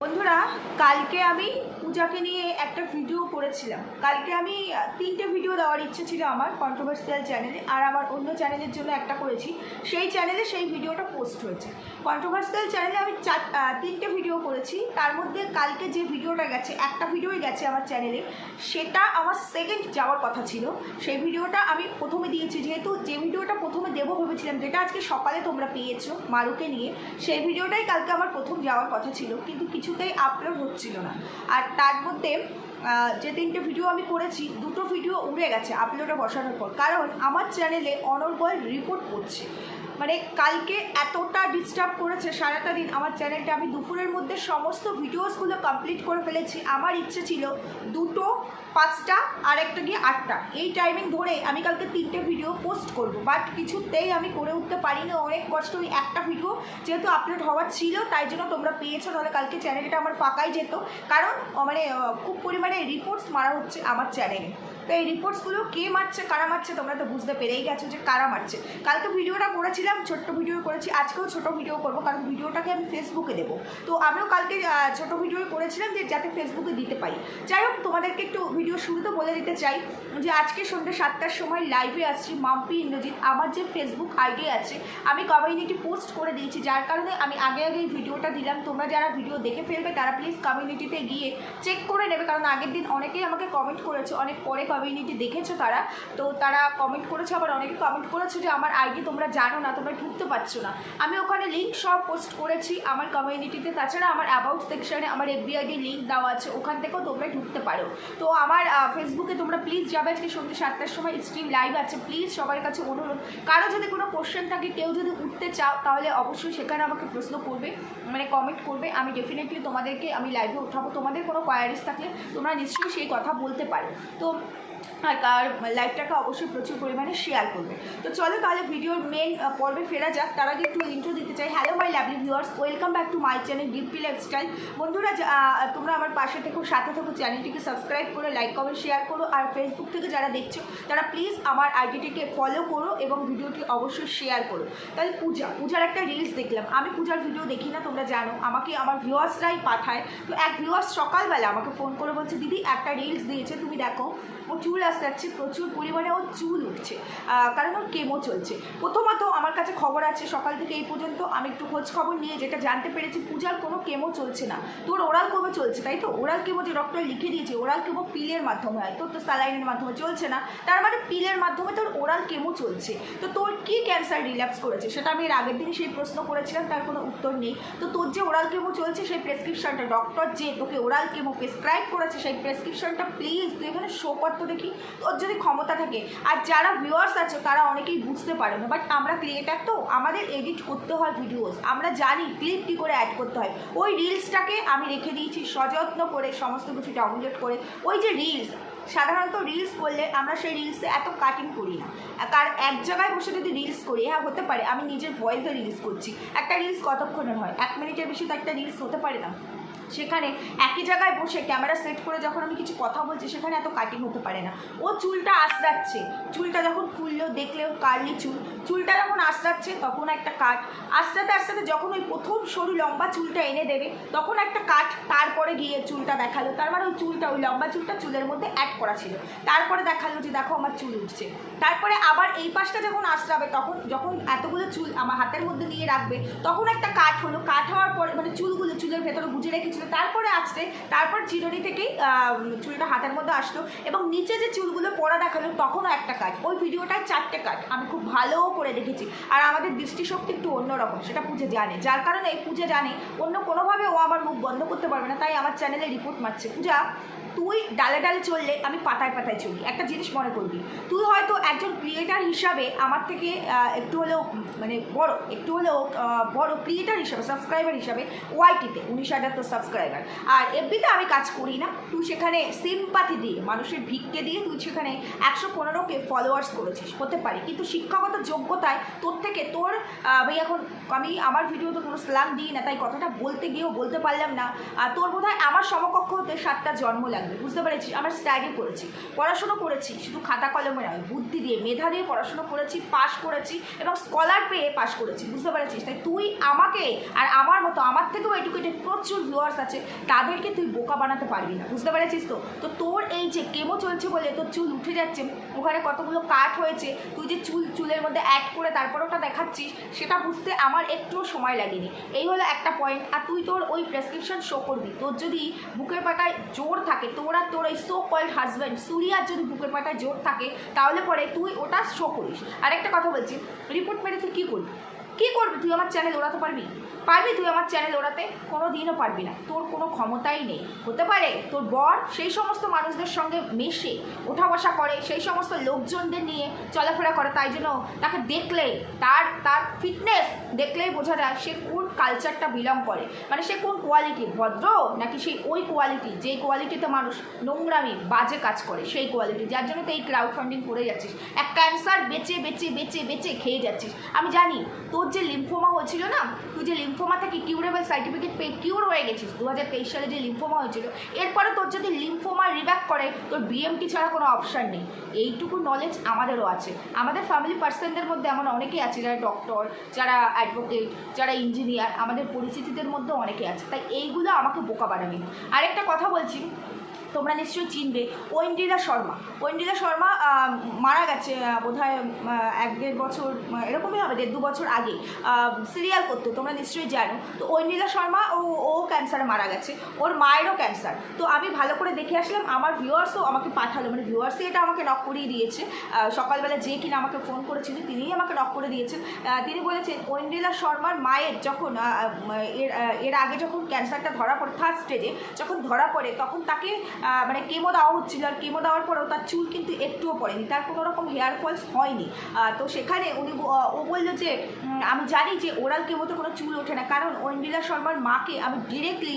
বন্ধুরা কালকে আমি পূজাকে নিয়ে একটা ভিডিও করেছিলাম। কালকে আমি তিনটে ভিডিও দেওয়ার ইচ্ছে ছিল আমার কন্ট্রোভার্সিয়াল চ্যানেলে আর আমার অন্য চ্যানেলের জন্য একটা করেছি। সেই চ্যানেলে সেই ভিডিওটা পোস্ট হয়েছে। কন্ট্রোভার্সিয়াল চ্যানেলে আমি চার তিনটে ভিডিও করেছি। তার মধ্যে কালকে যে ভিডিওটা গেছে, একটা ভিডিওই গেছে আমার চ্যানেলে সেটা আমার সেকেন্ড যাওয়ার কথা ছিল। সেই ভিডিওটা আমি প্রথমে দিয়েছি। যেহেতু যে ভিডিওটা প্রথমে দেবো ভেবেছিলাম, যেটা আজকে সকালে তোমরা পেয়েছ মারুকে নিয়ে, সেই ভিডিওটাই কালকে আমার প্রথম যাওয়ার কথা ছিল। কিন্তু কিছুতেই আপলোড হচ্ছিল না। আর তার মধ্যে যে তিনটে ভিডিও আমি করেছি, দুটো ভিডিও উড়ে গেছে আপলোডে বসানোর পর। কারণ আমার চ্যানেলে অনর্গল রিপোর্ট করছে। মানে কালকে এতটা ডিস্টার্ব করেছে সারাটা দিন। আমার চ্যানেলটা আমি দুপুরের মধ্যে সমস্ত ভিডিওসগুলো কমপ্লিট করে ফেলেছি। আমার ইচ্ছে ছিল দুটো, পাঁচটা আর একটা গিয়ে আটটা। এই টাইমিং ধরে আমি কালকে তিনটে ভিডিও পোস্ট করব। বাট কিছুতেই আমি করে উঠতে পারিনি। অনেক কষ্ট ওই একটা ভিডিও যেহেতু আপলোড হওয়ার ছিল, তাই জন্য তোমরা পেয়েছ। নাহলে কালকে চ্যানেলটা আমার ফাঁকাই যেত। কারণ মানে খুব পরিমাণে রিপোর্টস মারা হচ্ছে আমার চ্যানেলে তো এই রিপোর্টসগুলো কে মারছে, কারা মারছে, তোমরা তো বুঝতে পেরেই গেছো যে কারা মারছে। কালকে ভিডিওটা করেছিলাম, ছোট্ট ভিডিও করেছি, আজকেও ছোট ভিডিও করব, কারণ ভিডিওটাকে আমি ফেসবুকে দেবো। তো আমিও কালকে ছোট ভিডিও করেছিলাম যে যাতে ফেসবুকে দিতে পারি। যাই হোক, তোমাদেরকে একটু ভিডিও শুরুতে বলে দিতে চাই যে আজকে সন্ধ্যে সাতটার সময় লাইভে আসছি মাম্পি ইন্দ্রজিৎ। আমার যে ফেসবুক আইডি আছে, আমি কমিউনিটি পোস্ট করে দিয়েছি, যার কারণে আমি আগে আগে ভিডিওটা দিলাম। তোমরা যারা ভিডিও দেখে ফেলবে, তারা প্লিজ কমিউনিটিতে গিয়ে চেক করে নেবে, কারণ আগের দিন অনেকেই আমাকে কমেন্ট করেছে, অনেক পরে কমিউনিটি দেখেছ তারা? তো তারা কমেন্ট করেছে, আবার অনেকে কমেন্ট করেছে যে আমার আইডি তোমরা জানো না, তোমরা ঢুকতে পারছ না। আমি ওখানে লিঙ্ক সব পোস্ট করেছি আমার কমিউনিটিতে তাছাড়া আমার অ্যাবাউট সেকশানে আমার এফবিআইডি লিঙ্ক দেওয়া আছে, ওখান থেকেও তোমরা ঢুকতে পারো। তো আমার ফেসবুকে তোমরা প্লিজ যাবে আজকে সন্ধ্যে সাতটার সময় স্ট্রিম লাইভ আছে। প্লিজ সবার কাছে অনুরোধ, কারও যদি কোনো কোশ্চেন থাকে, কেউ যদি উঠতে চাও, তাহলে অবশ্যই সেখানে আমাকে প্রশ্ন করবে মানে কমেন্ট করবে। আমি ডেফিনেটলি তোমাদেরকে, আমি লাইভে উঠাবো। তোমাদের কোনো কোয়ারিজ থাকলে তোমরা নিশ্চয়ই সেই কথা বলতে পারো। তো আর কার লাইফটাকে অবশ্যই প্রচুর পরিমাণে শেয়ার করবে। তো চলো তাহলে ভিডিওর মেন পর্বে ফেরা যাক। তার আগে একটু ইন্ট্রো দিতে চাই। Hello my lovely viewers welcome back to my channel DP lifestyle বন্ধুরা তোমরা আমার পাশে থেকো, সাথে থেকো, চ্যানেলটিকে সাবস্ক্রাইব করো লাইক কমেন্ট শেয়ার করো। আর ফেসবুক থেকে যারা দেখছ, তারা প্লিজ আমার আইডিটিকে ফলো করো এবং ভিডিওটি অবশ্যই শেয়ার করো। তাহলে পূজা, পূজার একটা রিলস দেখলাম। আমি পূজার ভিডিও দেখি না, তোমরা জানো। আমাকে আমার ভিউয়ার্সরাই পাঠায়। তো এক ভিউয়ার্স সকালবেলা আমাকে ফোন করে বলছে, দিদি, একটা রিলস দিয়েছে, তুমি দেখো। ও চুল আসতে যাচ্ছে, প্রচুর পরিমাণে ওর চুল উঠছে। কারণ ওর কেমো চলছে। প্রথমত আমার কাছে খবর আছে সকাল থেকে এই পর্যন্ত। আমি একটু খোঁজ খবর নিয়ে যেটা জানতে পেরেছি, পূজার কোনো কেমো চলছে না। তোর ওরাল কেমো চলছে, তাই তো? ওরাল কেমো যে ডক্টর লিখে দিয়েছে, ওরাল কেমো পিলের মাধ্যমে হয়। তোর তো স্যালাইনের মাধ্যমে চলছে না। তার মানে পিলের মাধ্যমে তোর ওরাল কেমো চলছে। তো তোর কি ক্যান্সার রিল্যাক্স করেছে? সেটা আমি এর আগের দিন সেই প্রশ্ন করেছিলাম, তার কোনো উত্তর নেই। তো তোর যে ওরাল কেমো চলছে, সেই প্রেসক্রিপশনটা ডক্টর যে তোকে ওরাল কেমো প্রেসক্রাইব করেছে, সেই প্রেসক্রিপশনটা প্লিজ তুই এখানে শো দেখি তোর যদি ক্ষমতা থাকে। আর যারা ভিউয়ার্স আছে, তারা অনেকেই বুঝতে পারে না। বাট আমরা ক্রিয়েটার তো, আমাদের এডিট করতে হয় ভিডিওস আমরা জানি ক্লিপ কী করে অ্যাড করতে হয়। ওই রিলসটাকে আমি রেখে দিয়েছি, সযত্ন করে, সমস্ত কিছু ডাউনলোড করে। ওই যে রিলস সাধারণত রিলস করলে আমরা সেই রিলসে এত কাটিং করি না। কার এক জায়গায় বসে যদি রিলস করি হ্যাঁ হতে পারে, আমি নিজের ভয়েসে রিলস করছি। একটা রিলস কতক্ষণের হয়? এক মিনিটের বেশি তো একটা রিলস হতে পারে না। সেখানে একই জায়গায় বসে ক্যামেরা সেট করে যখন আমি কিছু কথা বলছি, সেখানে এত কাটিং হতে পারে না। ও চুলটা আসরাচ্ছে চুলটা যখন খুললো, দেখলেও কার্লি চুল। চুলটা যখন আসরাচ্ছে তখন একটা কাট আস্তে আস্তে যখন ওই প্রথম সরু লম্বা চুলটা এনে দেবে, তখন একটা কাট তারপরে গিয়ে চুলটা দেখাল। তার মানে ওই চুলটা, ওই লম্বা চুলটা চুলের মধ্যে অ্যাড করা ছিল। তারপরে দেখাল যে দেখো আমার চুল উঠছে। তারপরে আবার এই পাশটা যখন আসরাবে তখন যখন এতগুলো চুল আমার হাতের মধ্যে নিয়ে রাখবে, তখন একটা কাট হলো। কাট হওয়ার পরে মানে চুলগুলো চুলের ভেতরে গুজে রেখেছিল তারপরে আসতে, তারপর চিরুনি থেকেই চুলটা হাতের মধ্যে আসলো এবং নিচে যে চুলগুলো পরা দেখাল, তখনও একটা কাজ। ওই ভিডিওটায় চারটে কাজ আমি খুব ভালো করে দেখেছি। আর আমাদের দৃষ্টিশক্তি একটু অন্যরকম, সেটা পুজো জানে। যার কারণে এই পুজো জানে, অন্য কোনোভাবে ও আমার মুখ বন্ধ করতে পারবে না, তাই আমার চ্যানেলে রিপোর্ট মারছে। পূজা তুই ডালে ডালে চললে আমি পাতায় পাতায় চলি। একটা জিনিস মনে করবি। তুই হয়তো একজন ক্রিয়েটার হিসাবে আমার থেকে একটু হলেও মানে বড়, একটু হলেও বড় ক্রিয়েটার হিসাবে সাবস্ক্রাইবার হিসাবে ওয়াইটিতে উনিশ হাজার তো সাবস্ক্রাইবার আর এফবিতে আমি কাজ করি না। তুই সেখানে সিম্পাথি দিয়ে, মানুষের ভিক্ষে দিয়ে তুই সেখানে একশো পনেরোকে ফলোয়ার্স করেছিস, হতে পারে। কিন্তু শিক্ষাগত যোগ্যতায় তোর থেকে তোর ভাই এখন আমি, আমার ভিডিওতে কোনো স্ল্যাং দিই না, তাই কথাটা বলতে গিয়েও বলতে পারলাম না। আর তোর বোধ আমার সমকক্ষ হতে সাতটা জন্ম লাগবে বুঝতে পেরেছি। আমার স্টাডি করেছি। পড়াশুনো করেছি, শুধু খাতা কলমে নয়, বুদ্ধি দিয়ে, মেধা দিয়ে পড়াশুনো করেছি পাশ করেছি এবং স্কলার পেয়ে পাশ করেছি, বুঝতে পেরেছিস? তাই তুই আমাকে আর আমার মতো, আমার থেকেও এডুকেটেড প্রচুর ভিউয়ার্স আছে, তাদেরকে তুই বোকা বানাতে পারবি না, বুঝতে পেরেছিস তো? তো তোর এই যে কেমো চলছে বলে, তোর চুল উঠে যাচ্ছে, ওখানে কতগুলো কাট হয়েছে, তুই যে চুল, চুলের মধ্যে অ্যাড করে তারপর ওটা দেখাচ্ছিস, সেটা বুঝতে আমার একটুও সময় লাগেনি। এই হলো একটা পয়েন্ট আর তুই তোর ওই প্রেসক্রিপশন শো করবি। তোর যদি বুকের পাটায় জোর থাকে তোর তোর ওই সো কল্ড হাজব্যান্ড সুরিয়ার যদি বুকের পাটায় জোর থাকে, তাহলে পরে তুই ওটা শো করিস। আর একটা কথা বলছি রিপোর্ট মেরে তুই কী করবি? কী করবি তুই আমার চ্যানেল ওড়াতে পারবি? পারবি তুই আমার চ্যানেল ওড়াতে? কোনো দিনও পারবি না। তোর কোনো ক্ষমতাই নেই। হতে পারে তোর বর সেই সমস্ত মানুষদের সঙ্গে মেশে ওঠা বসা করে, সেই সমস্ত লোকজনদের নিয়ে চলাফেরা করে, তাই জন্য তাকে দেখলে তার তার ফিটনেস দেখলেই বোঝা যায় সে কালচারটা বিলং করে। মানে সে কোন কোয়ালিটি ভদ্র নাকি সেই ওই কোয়ালিটি যেই কোয়ালিটিতে মানুষ নোংরামি, বাজে কাজ করে, সেই কোয়ালিটি যার জন্য তো এই ক্রাউড ফান্ডিং করে যাচ্ছিস। এক ক্যান্সার বেচে বেচে বেচে বেচে খেয়ে যাচ্ছিস। আমি জানি, তোর যে লিম্ফোমা হয়েছিল না, তুই যে লিম্ফোমা থেকে কিউরেবল সার্টিফিকেট পেয়ে কিউর হয়ে গেছিস দু হাজার তেইশ সালে যে লিম্ফোমা হয়েছিল, এরপরে তোর যদি লিম্ফোমা রিব্যাক করে, তোর বিএমটি ছাড়া কোনো অপশান নেই। এইটুকু নলেজ আমাদেরও আছে। আমাদের ফ্যামিলি পার্সনদের মধ্যে এমন অনেকেই আছে, যারা ডক্টর যারা অ্যাডভোকেট যারা ইঞ্জিনিয়ার আমাদের পরিচিতিদের মধ্যে অনেকে আছে। তাই এইগুলো আমাকে বোকা বানাবে না আরেকটা কথা বলছি। তোমরা নিশ্চয়ই চিনবে। ঐন্দ্রিলা শর্মা। ঐন্দ্রিলা শর্মা মারা গেছে বোধ হয় এক দেড় বছর এরকমই হবে, দেড় দু বছর আগে। সিরিয়াল করতো, তোমরা নিশ্চয়ই জানো। তো ঐন্দ্রিলা শর্মা ও ও ক্যান্সারে মারা গেছে। ওর মায়েরও ক্যান্সার তো আমি ভালো করে দেখে আসলাম, আমার ভিউয়ার্সও আমাকে পাঠালো। মানে ভিউয়ার্সই এটা আমাকে নক করিয়ে দিয়েছে। সকালবেলা যে কিনা আমাকে ফোন করেছিল তিনিই আমাকে নক করে দিয়েছেন। তিনি বলেছেন ঐন্দ্রিলা শর্মার মায়ের যখন এর এর আগে যখন ক্যান্সারটা ধরা পড়ে থার্ড স্টেজে যখন ধরা পড়ে, তখন তাকে মানে কেমো দেওয়া হচ্ছিল আর কেমো দেওয়ার পরেও তার চুল কিন্তু একটুও পড়েনি। তার কোনো রকম হেয়ার ফলস হয়নি। তো সেখানে উনি ও বলল যে আমি জানি যে ওরাল কেমোতে কোনো চুল ওঠে না, কারণ ঐন্দ্রিলা শর্মার মাকে আমি ডিরেক্টলি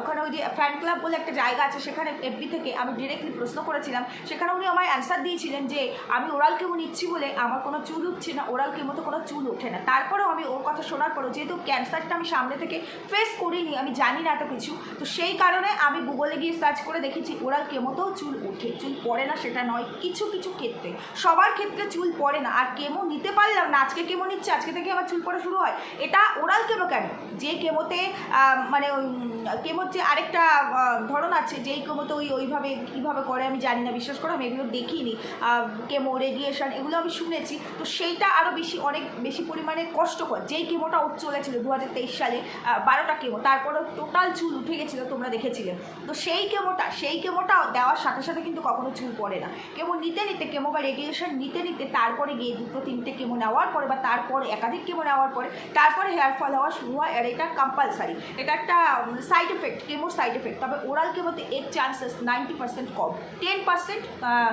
ওখানে ওই যে ফ্যান ক্লাব বলে একটা জায়গা আছে, সেখানে এফবি থেকে আমি ডিরেক্টলি প্রশ্ন করেছিলাম। সেখানে উনি আমায় অ্যান্সার দিয়েছিলেন যে, আমি ওরাল কেমো নিচ্ছি বলে আমার কোনো চুল উঠছে না ওরাল কেমোতে কোনো চুল ওঠে না। তারপরেও আমি ওর কথা শোনার পরেও যেহেতু ক্যান্সারটা আমি সামনে থেকে ফেস করিনি, আমি জানি না এত কিছু, তো সেই কারণে আমি গুগলে গিয়ে সার্চ করে দেখেছি ওরাল কেমোতেও চুল ওঠে। চুল পড়ে না, সেটা নয়, কিছু কিছু ক্ষেত্রে। সবার ক্ষেত্রে চুল পড়ে না, আর কেমো নিতে পারলাম না, আজকে কেমো নিচ্ছে, আজকে থেকে আমার চুল পড়া শুরু হয়। এটা ওরাল কেমো কেন? যে কেমোতে মানে কেমোর যে আরেকটা ধরন আছে, যেই কেমোতে ওই, ওইভাবে কীভাবে করে আমি জানি না, বিশ্বাস করে, আমি এগুলো দেখিনি। কেমো, রেডিয়েশন, এগুলো আমি শুনেছি। তো সেইটা আরও বেশি, অনেক বেশি পরিমাণে কষ্টকর। যেই কেমোটা চলেছিল দু হাজার তেইশ সালে বারোটা কেমো, তারপরেও টোটাল চুল উঠে গেছিল, তোমরা দেখেছিলে। তো সেই কেমোটা, সেই কেমোটা দেওয়ার সাথে সাথে কিন্তু কখনো চুল পড়ে না। কেমো নিতে নিতে, কেমো বা রেডিয়েশন নিতে নিতে তারপরে গিয়ে দুটো তিনটে কেমো নেওয়ার পরে বা তারপরে একাধিক কেমো নেওয়ার পরে তারপরে হেয়ার ফল হওয়া শুরু হয় আর এটা কম্পালসারি এটা একটা সাইড এফেক্ট কেমোর সাইড এফেক্ট তবে ওরাল কেমোতে এর চান্সেস নাইনটি পার্সেন্ট কম। টেন পার্সেন্ট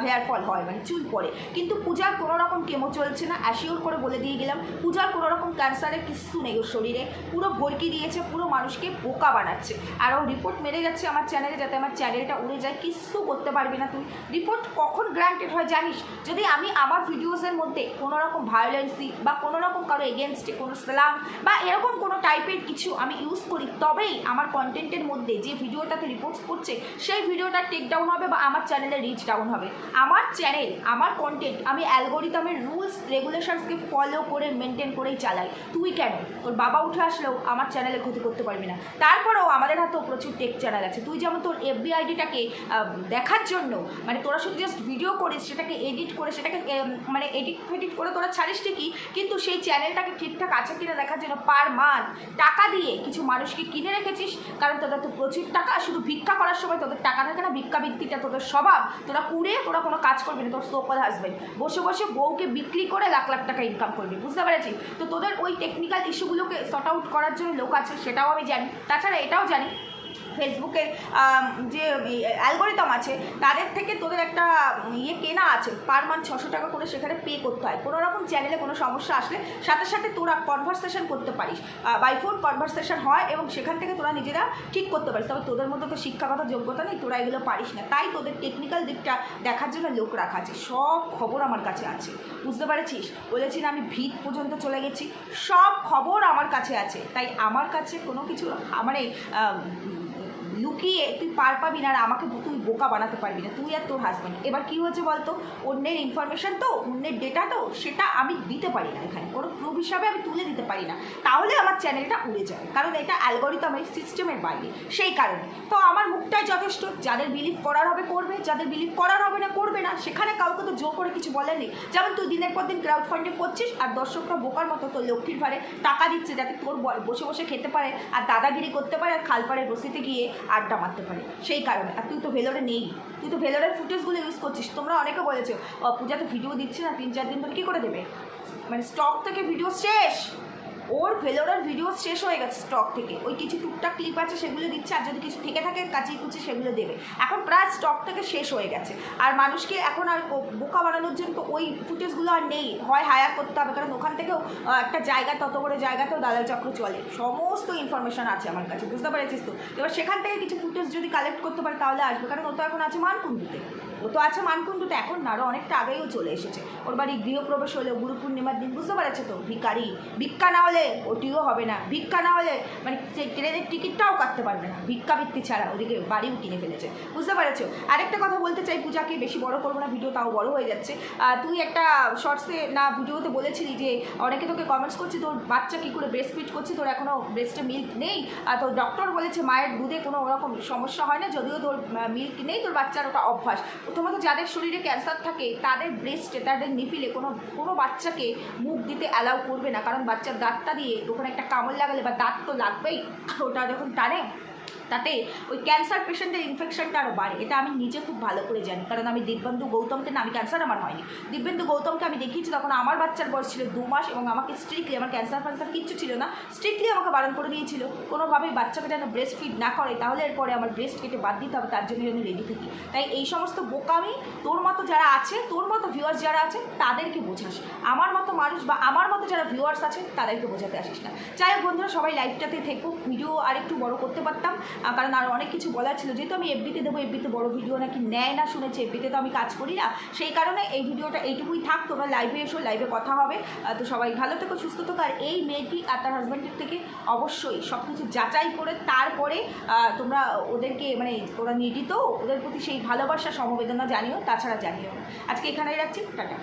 হেয়ার ফল হয় মানে চুল পড়ে। কিন্তু পূজার কোনো রকম কেমো চলছে না অ্যাসিওর করে বলে দিয়ে গেলাম, পূজার কোনো রকম ক্যান্সারের কিচ্ছু নেই ওর শরীরে। পুরো ভরকি দিয়েছে, পুরো মানুষকে বোকা বানাচ্ছে। আর ও রিপোর্ট মেরে যাচ্ছে আমার চ্যানেলে যাতে আমার চ্যানেলটা উড়ে যায় কিচ্ছু করতে পারবি না তুই। রিপোর্ট কখন গ্রান্টেড হয় জানিস? যদি আমি আমার ভিডিওসের মধ্যে কোনো রকম ভায়োলেন্স বা কোনো রকম কারও এগেনস্টে কোনো স্লাম বা এরকম কোনো টাইপের কিছু আমি ইউজ করি, তবেই আমার কন্টেন্টের মধ্যে যে ভিডিওটাতে রিপোর্টস করছে, সেই ভিডিওটা টেক ডাউন হবে বা আমার চ্যানেলে রিচ ডাউন হবে। আমার চ্যানেল আমার কন্টেন্ট আমি অ্যালগোরিদমের রুলস রেগুলেশনসকে ফলো করে মেনটেন করেই চালাই। তুই কেন? তোর বাবা উঠে আসলেও আমার চ্যানেলে ক্ষতি করতে পারবি না। তারপরেও আমাদের হাতেও প্রচুর টেক চ্যানেল আছে। তুই যেমন তোর এফবি আইডিটাকে দেখার জন্য মানে তোরা শুধু জাস্ট ভিডিও করিস, সেটাকে এডিট করে, সেটাকে মানে এডিট ফেডিট করে তোরা ছাড়িস ঠিকই, কিন্তু সেই চ্যানেলটাকে ঠিকঠাক আছে কিনা দেখার জন্য পার মান্থ টাকা দিয়ে কিছু মানুষকে কিনে রেখেছিস, কারণ তোদের তো প্রচুর টাকা, শুধু ভিক্ষা করার সময় তোদের টাকা থাকে না ভিক্ষাবৃত্তিটা তোদের স্বভাব, তোরা কুড়ে তোরা কোনো কাজ করবি না, তোর সোকল হাসবেন্ড বসে বসে বউকে বিক্রি করে লাখ লাখ টাকা ইনকাম করবি, বুঝতে পেরেছি তো তোদের ওই টেকনিক্যাল ইস্যুগুলোকে সর্ট আউট করার জন্য লোক আছে, সেটাও আমি জানি, তাছাড়া এটাও জানি ফেসবুকে যে অ্যালগোরিদম আছে, তাদের থেকে তোদের একটা ইয়ে কেনা আছে, পার মান্থ ছশো টাকা করে সেখানে পে করতে হয়। কোনো রকম চ্যানেলে কোনো সমস্যা আসলে সাথে সাথে তোরা কনভারসেশন করতে পারিস। বাই ফোন কনভারসেশন হয় এবং সেখান থেকে তোরা নিজেরা ঠিক করতে পারিস। তবে তোদের মধ্যে তো শিক্ষাগত যোগ্যতা নেই, তোরা এগুলো পারিস না। তাই তোদের টেকনিক্যাল দিকটা দেখার জন্য লোক রাখা আছে। সব খবর আমার কাছে আছে। বুঝতে পেরেছিস? বলেছি না আমি ভিত পর্যন্ত চলে গেছি। সব খবর আমার কাছে আছে। তাই আমার কাছে কোনো কিছু মানে লুকিয়ে তুই পার পাবি না আর আমাকে তুই বোকা বানাতে পারবি না। তুই আর তোর হাজব্যান্ড এবার কি হয়েছে বলতো? অন্যের ইনফরমেশন তো, অন্যের ডেটা তো, সেটা আমি দিতে পারি না এখানে। কোনো প্রুফ হিসাবে আমি তুলে দিতে পারি না। তাহলে আমার চ্যানেলটা উড়ে যাবে কারণ এটা অ্যালগোরিদমের সিস্টেমের বাইরে। সেই কারণে। তো আমার মুখটাই যথেষ্ট। যাদের বিলিভ করার হবে, করবে। যাদের বিলিভ করার হবে না, করবে না। সেখানে কাউকে তো জোর করে কিছু বলে নেই যেমন তুই দিনের পর দিন ক্রাউড ফান্ডিং করছিস আর দর্শকরা বোকার মতো তোর লক্ষ্মীর ভারে টাকা দিচ্ছে যাতে তোর বসে বসে খেতে পারে, আর দাদাগিরি করতে পারে, আর খালপাড়ের বসিতে গিয়ে আড্ডা মারতে পারে। সেই কারণে। আর তুই তো ভেলোরে নেই। তুই তো ভেলোরের ফুটেজগুলো ইউজ করছিস। তোমরা অনেকে বলেছ "ও, পূজা তো ভিডিও দিচ্ছে না তিন চার দিন ধরে কী করে দেবে? মানে স্টক থেকে ভিডিও শেষ। ওর ভেলোরের ভিডিও শেষ হয়ে গেছে স্টক থেকে। ওই কিছু টুকটাক ক্লিপ আছে, সেগুলো দিচ্ছে, আর যদি কিছু থেকে থাকে, কাচিয়ে কুচি সেগুলো দেবে। এখন প্রায় স্টক থেকে শেষ হয়ে গেছে। আর মানুষকে এখন আর বোকা বানানোর জন্য তো ওই ফুটেজগুলো আর নেই। হয় হায়ার করতে হবে, কারণ ওখান থেকেও একটা জায়গা, তত বড় জায়গাতেও দালাল চক্র চলে। সমস্ত ইনফরমেশন আছে আমার কাছে, বুঝতে পেরেছিস তো? এবার সেখান থেকে কিছু ফুটেজ যদি কালেক্ট করতে পারে, তাহলে আসবে। কারণ ও তো এখন আছে মানকুণ্ডুতে। ও তো আছে মানকুণ্ডুতে এখন না আরও অনেকটা আগেও চলে এসেছে। ওর বাড়ি গৃহপ্রবেশ হলে গুরু পূর্ণিমার দিন বুঝতে পেরেছে তো? ভিকারি ভিক্ষা না হলে ওটিও হবে না। ভিক্ষা না হলে মানে সেই ট্রেনের টিকিটটাও কাটতে পারবে না। ভিক্ষাবৃত্তি ছাড়া ওদিকে বাড়িও কিনে ফেলেছে। বুঝতে পেরেছ? আরেকটা কথা বলতে চাই পূজাকে, বেশি বড় করব না, ভিডিও তাও বড় হয়ে যাচ্ছে। তুই একটা শর্টসে না ভিডিওতে বলেছিলি যে অনেকে তোকে কমেন্টস করছে, তোর বাচ্চা কী করে ব্রেস্ট ফিট করছে, তোর এখনও ব্রেস্টে মিল্ক নেই? আর তোর ডক্টর বলেছে মায়ের দুধে কোনো ওরকম সমস্যা হয় না, যদিও তোর মিল্ক নেই, তোর বাচ্চার ওটা অভ্যাস। প্রথমত যাদের শরীরে ক্যান্সার থাকে, তাদের ব্রেস্টে তাদের নিফিলে কোনো কোনো বাচ্চাকে মুখ দিতে অ্যালাউ করবে না। কারণ বাচ্চার দাঁতটা দিয়ে ওখানে একটা কামড় লাগালে বা দাঁত তো লাগবেই, ওটা যখন টানে তাতে ওই ক্যান্সার পেশেন্টের ইনফেকশনটা আরও বাড়ে। এটা আমি নিজে খুব ভালো করে জানি। কারণ আমি দিব্যেন্দু গৌতমকে না, আমি ক্যান্সার আমার হয়নি। দিব্যেন্দু গৌতমকে আমি দেখিয়েছি তখন আমার বাচ্চার বয়স ছিল দু মাস এবং আমাকে স্ট্রিক্টলি আমার ক্যান্সার ফ্যান্সার কিচ্ছু ছিল না। স্ট্রিক্টলি আমাকে বারণ করে দিয়েছিল, কোনোভাবেই বাচ্চাকে যেন ব্রেস্ট ফিড না করে, তাহলে এরপরে আমার ব্রেস্ট কেটে বাদ দিতে হবে, তার জন্য আমি রেডি থাকি। তাই এই সমস্ত বোকামি তোর মতো যারা আছে, তোর মতো ভিউয়ার্স যারা আছে, তাদেরকে বোঝাস। আমার মতো মানুষ বা আমার মতো যারা ভিউয়ার্স আছে, তাদেরকে বোঝাতে আসিস না। যাই হোক বন্ধুরা, সবাই লাইভটাতে থেকো। ভিডিও আরেকটু বড় করতে পারতাম। কারণ আর অনেক কিছু বলার ছিল। যেহেতু আমি এফবিতে দেবো এফবিতে বড় ভিডিও নাকি নেয় না শুনেছি এফবিতে তো আমি কাজ করি না। সেই কারণে এই ভিডিওটা এইটুকুই থাক, তোমরা লাইভে এসো লাইভে কথা হবে। তো সবাই ভালো থেকো, সুস্থ থেকো। আর এই মেয়েটি আর তার হাজব্যান্ডের থেকে অবশ্যই সব কিছু যাচাই করে তারপরে তোমরা ওদেরকে মানে ওরা নিডিত ওদের প্রতি সেই ভালোবাসা, সমবেদনা জানিও, তাছাড়া জানিও আজকে এখানেই রাখছি, টাটা।